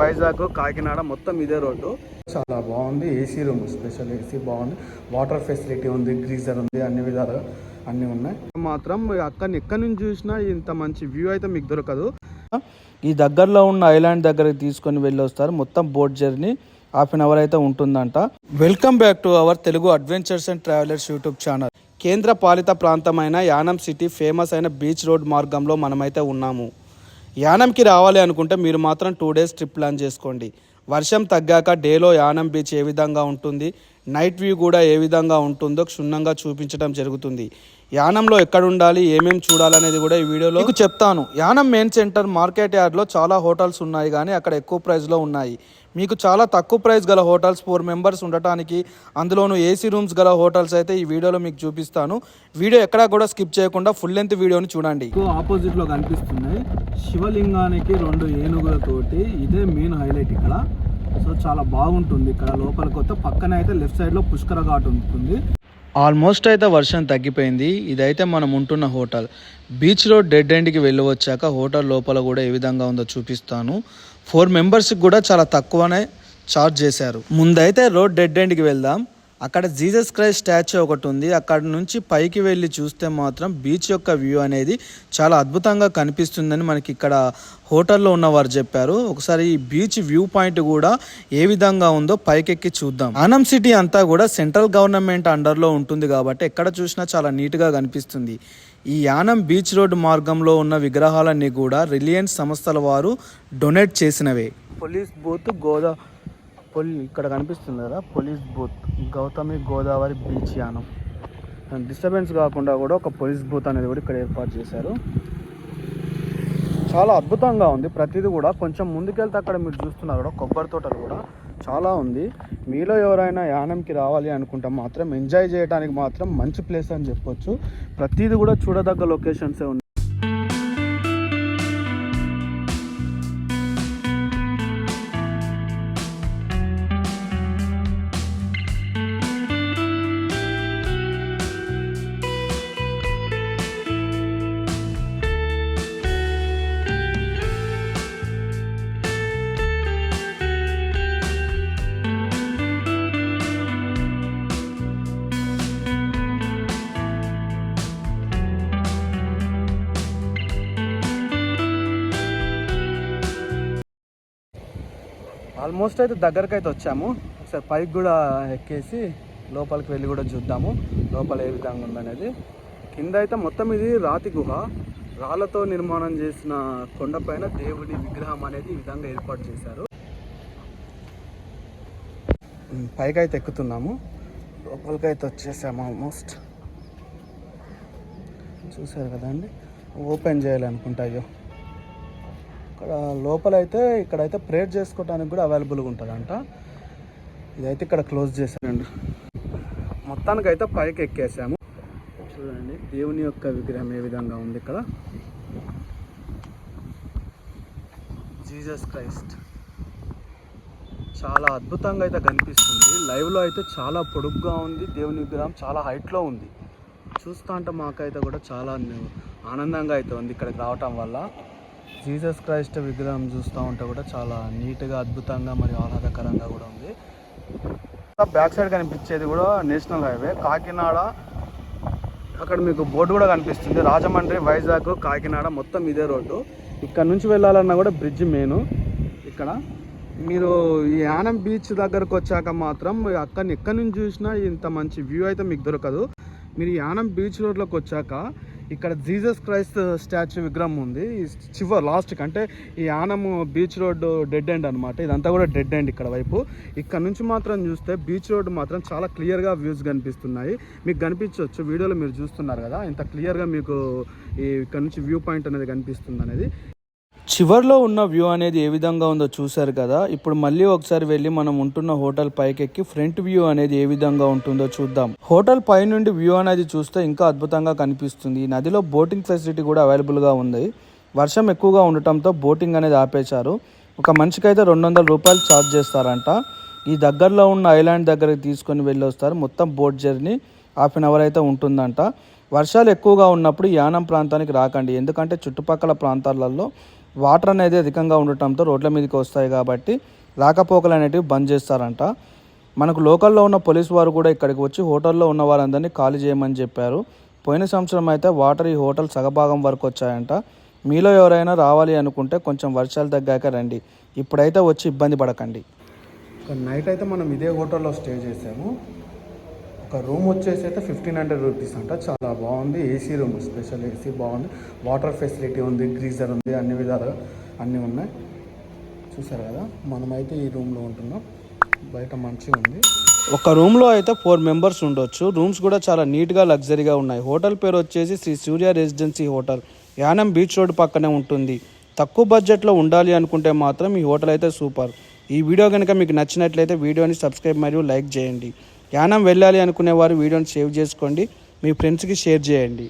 వైజాగ్ కాకినాడ మొత్తం ఇదే రోడ్డు. చాలా బాగుంది ఏసీ రూమ్ స్పెషల్ ఏసీ బాగుంది. వాటర్ ఫెసిలిటీ ఉంది గ్రీజర్ ఉంది అన్ని విధాలుగా అన్నీ ఉన్నాయి. మాత్రం అక్కడ ఎక్కడి నుంచి చూసినా ఇంత మంచి వ్యూ అయితే మీకు దొరకదు. ఈ దగ్గరలో ఉన్న ఐలాండ్ దగ్గరికి తీసుకొని వెళ్ళి వస్తారు మొత్తం boat journey half an hour అయితే ఉంటుందంట. Welcome back to our Telugu adventures and travellers YouTube channel. కేంద్ర పాలిత ప్రాంతమైన యానం సిటీ ఫేమస్ అయిన బీచ్ రోడ్ మార్గంలో మనమైతే ఉన్నాము. యానంకి రావాలి అనుకుంటే మీరు మాత్రం టూ డేస్ ట్రిప్ ప్లాన్ చేసుకోండి. వర్షం తగ్గాక డేలో యానం బీచ్ ఏ విధంగా ఉంటుంది? నైట్ వ్యూ కూడా ఏ విధంగా ఉంటుందో క్షుణ్ణంగా చూపించడం జరుగుతుంది. యానంలో ఎక్కడ ఉండాలి ఏమేమి చూడాలనేది కూడా ఈ వీడియోలో మీకు చెప్తాను. యానం మెయిన్ సెంటర్ మార్కెట్ యార్డ్లో చాలా హోటల్స్ ఉన్నాయి కానీ అక్కడ ఎక్కువ ప్రైస్లో ఉన్నాయి. మీకు చాలా తక్కువ ప్రైస్ గల హోటల్స్ ఫోర్ మెంబర్స్ ఉండటానికి అందులోనూ ఏసీ రూమ్స్ గల హోటల్స్ అయితే ఈ వీడియోలో మీకు చూపిస్తాను. వీడియో ఎక్కడా కూడా స్కిప్ చేయకుండా ఫుల్ లెంత్ వీడియోని చూడండి. ఆపోజిట్లో కనిపిస్తున్నాయి శివలింగానికి రెండు ఏనుగులతోటి ఇదే మెయిన్ హైలైట్ ఇక్కడ. సో చాలా బాగుంటుంది. ఇక్కడ లోపలికి వస్తే పక్కన అయితే లెఫ్ట్ సైడ్లో పుష్కర ఘాట్ ఉంటుంది. ఆల్మోస్ట్ అయితే వర్షం తగ్గిపోయింది. ఇదైతే మనం ఉంటున్న హోటల్. బీచ్ రోడ్ డెడ్ ఎండ్కి వెళ్ళి వచ్చాక హోటల్ లోపల కూడా ఏ విధంగా ఉందో చూపిస్తాను. ఫోర్ మెంబర్స్కి కూడా చాలా తక్కువనే చార్జ్ చేశారు. ముందైతే రోడ్ డెడ్ ఎండ్కి వెళ్దాం. అక్కడ జీసస్ క్రైస్ట్ స్టాచ్యూ ఒకటి ఉంది. అక్కడ నుంచి పైకి వెళ్ళి చూస్తే మాత్రం బీచ్ యొక్క వ్యూ అనేది చాలా అద్భుతంగా కనిపిస్తుందని మనకి ఇక్కడ హోటల్లో ఉన్నవారు చెప్పారు. ఒకసారి ఈ బీచ్ వ్యూ పాయింట్ కూడా ఏ విధంగా ఉందో పైకెక్కి చూద్దాం. ఆనం సిటీ అంతా కూడా సెంట్రల్ గవర్నమెంట్ అండర్లో ఉంటుంది కాబట్టి ఎక్కడ చూసినా చాలా నీట్గా కనిపిస్తుంది. ఈ యానం బీచ్ రోడ్ మార్గంలో ఉన్న విగ్రహాలన్నీ కూడా రిలయన్స్ సంస్థల వారు డొనేట్ చేసినవే. పోలీస్ బూత్ గోదా పొలి ఇక్కడ కనిపిస్తుంది కదా police booth Gautami Godavari beach Yanam. Disturbance కాకుండా కూడా ఒక పోలీస్ బూత్ అనేది కూడా ఇక్కడ ఏర్పాటు చేశారు. చాలా అద్భుతంగా ఉంది. ప్రతిదీ కూడా కొంచెం ముందుకెళ్తే అక్కడ మీరు చూస్తున్నారు కూడా కొబ్బరి తోటలు కూడా చాలా ఉంది. మీలో ఎవరైనా యానంకి రావాలి అనుకుంటే మాత్రం ఎంజాయ్ చేయడానికి మాత్రం మంచి ప్లేస్ అని చెప్పొచ్చు. ప్రతిదీ కూడా చూడదగ్గ లొకేషన్సే ఉన్నాయి. ఆల్మోస్ట్ అయితే దగ్గరకు అయితే వచ్చాము. ఒకసారి పైకి కూడా ఎక్కేసి లోపలికి వెళ్ళి కూడా చూద్దాము. లోపల ఏ విధంగా ఉందనేది. కింద అయితే మొత్తం ఇది రాతి గుహ. రాళ్ళతో నిర్మాణం చేసిన కొండపైన దేవుడి విగ్రహం అనేది ఈ విధంగా ఏర్పాటు చేశారు. పైకి అయితే ఎక్కుతున్నాము. లోపలికి అయితే వచ్చేసాము ఆల్మోస్ట్. చూసారు కదండి. ఓపెన్ చేయాలనుకుంటా అయ్యో. లోపలైతే ఇక్కడైతే ప్రేయర్ చేసుకోవడానికి కూడా అవైలబుల్గా ఉంటుందంట. ఇదైతే ఇక్కడ క్లోజ్ చేశానండి మొత్తానికి అయితే పైకి ఎక్కేసాము. చూడండి దేవుని యొక్క విగ్రహం ఏ విధంగా ఉంది ఇక్కడ. Jesus Christ. చాలా అద్భుతంగా అయితే కనిపిస్తుంది. లైవ్లో అయితే చాలా పొడుగ్గా ఉంది. దేవుని విగ్రహం చాలా హైట్లో ఉంది. చూస్తా అంటే మాకైతే కూడా చాలా ఆనందంగా అయితే ఉంది ఇక్కడికి రావటం వల్ల. జీసస్ క్రైస్ట్ విగ్రహం చూస్తూ ఉంటే కూడా చాలా నీట్గా అద్భుతంగా మరియు ఆహ్లాదకరంగా కూడా ఉంది. బ్యాక్ సైడ్ కనిపించేది కూడా నేషనల్ హైవే. కాకినాడ అక్కడ మీకు బోర్డు కూడా కనిపిస్తుంది. రాజమండ్రి వైజాగ్ కాకినాడ మొత్తం ఇదే రోడ్డు. ఇక్కడ నుంచి వెళ్ళాలన్నా కూడా బ్రిడ్జ్ మెయిన్ ఇక్కడ. మీరు ఈ యానం బీచ్ దగ్గరకు వచ్చాక మాత్రం అక్కడ ఎక్కడి నుంచి చూసినా ఇంత మంచి వ్యూ అయితే మీకు దొరకదు. మీరు ఈ యానం బీచ్ రోడ్లోకి వచ్చాక ఇక్కడ జీసస్ క్రైస్ట్ స్టాచ్యూ విగ్రహం ఉంది. చివర్ లాస్ట్కి అంటే ఈ ఆనము బీచ్ రోడ్ డెడ్ ఎండ్ అనమాట ఇదంతా కూడా డెడ్ ఎండ్ ఇక్కడ వైపు. ఇక్కడ నుంచి మాత్రం చూస్తే బీచ్ రోడ్ మాత్రం చాలా క్లియర్గా వ్యూస్ కనిపిస్తున్నాయి. మీకు కనిపించవచ్చు వీడియోలో మీరు చూస్తున్నారు కదా. ఇంత క్లియర్గా మీకు ఈ ఇక్కడ నుంచి వ్యూ పాయింట్ అనేది కనిపిస్తుంది అనేది. చివర్లో ఉన్న వ్యూ అనేది ఏ విధంగా ఉందో చూశారు కదా. ఇప్పుడు మళ్ళీ ఒకసారి వెళ్ళి మనం ఉంటున్న హోటల్ పైకెక్కి ఫ్రంట్ వ్యూ అనేది ఏ విధంగా ఉంటుందో చూద్దాం. హోటల్ పై నుండి వ్యూ అనేది చూస్తే ఇంకా అద్భుతంగా కనిపిస్తుంది. ఈ నదిలో బోటింగ్ ఫెసిలిటీ కూడా అవైలబుల్గా ఉంది. వర్షం ఎక్కువగా ఉండటంతో బోటింగ్ అనేది ఆపేశారు. ఒక మనిషికి అయితే రెండు వందల రూపాయలు ఛార్జ్ చేస్తారంట. ఈ దగ్గరలో ఉన్న ఐలాండ్ దగ్గరికి తీసుకొని వెళ్ళి వస్తారు మొత్తం boat journey half an hour అయితే ఉంటుందంట. వర్షాలు ఎక్కువగా ఉన్నప్పుడు యానం ప్రాంతానికి రాకండి. ఎందుకంటే చుట్టుపక్కల ప్రాంతాలలో వాటర్ అనేది అధికంగా ఉండటంతో రోడ్ల మీదకి వస్తాయి కాబట్టి రాకపోకలు అనేటివి బంద్ చేస్తారంట. మనకు లోకల్లో ఉన్న పోలీస్ వారు కూడా ఇక్కడికి వచ్చి హోటల్లో ఉన్న వారందరినీ ఖాళీ చేయమని చెప్పారు. పోయిన సంవత్సరం అయితే వాటర్ ఈ హోటల్ సగభాగం వరకు వచ్చాయంట. మీలో ఎవరైనా రావాలి అనుకుంటే కొంచెం వర్షాలు తగ్గాక రండి. ఇప్పుడైతే వచ్చి ఇబ్బంది పడకండి. నైట్ అయితే మనం ఇదే హోటల్లో స్టే చేసాము. రూమ్ వచ్చేసి అయితే ఫిఫ్టీన్ హండ్రెడ్ రూపీస్ అంట. చాలా బాగుంది. ఏసీ రూమ్ స్పెషల్ ఏసీ బాగుంది. వాటర్ ఫెసిలిటీ ఉంది గ్రీజర్ ఉంది అన్ని విధాలుగా అన్నీ ఉన్నాయి. చూసారు కదా మనమైతే ఈ రూమ్లో ఉంటున్నాం. బయట మంచిగా ఉంది. ఒక రూమ్లో అయితే ఫోర్ మెంబర్స్ ఉండొచ్చు. రూమ్స్ కూడా చాలా నీట్గా లగ్జరీగా ఉన్నాయి. హోటల్ పేరు వచ్చేసి Shri Surya residency hotel. Yanam beach road పక్కనే ఉంటుంది. తక్కువ బడ్జెట్లో ఉండాలి అనుకుంటే మాత్రం ఈ హోటల్ అయితే సూపర్. ఈ వీడియో కనుక మీకు నచ్చినట్లయితే వీడియోని సబ్స్క్రైబ్ మరియు లైక్ చేయండి. యానం వెళ్ళాలి అనుకునే వారు వీడియోని సేవ్ చేసుకోండి. మీ ఫ్రెండ్స్కి షేర్ చేయండి.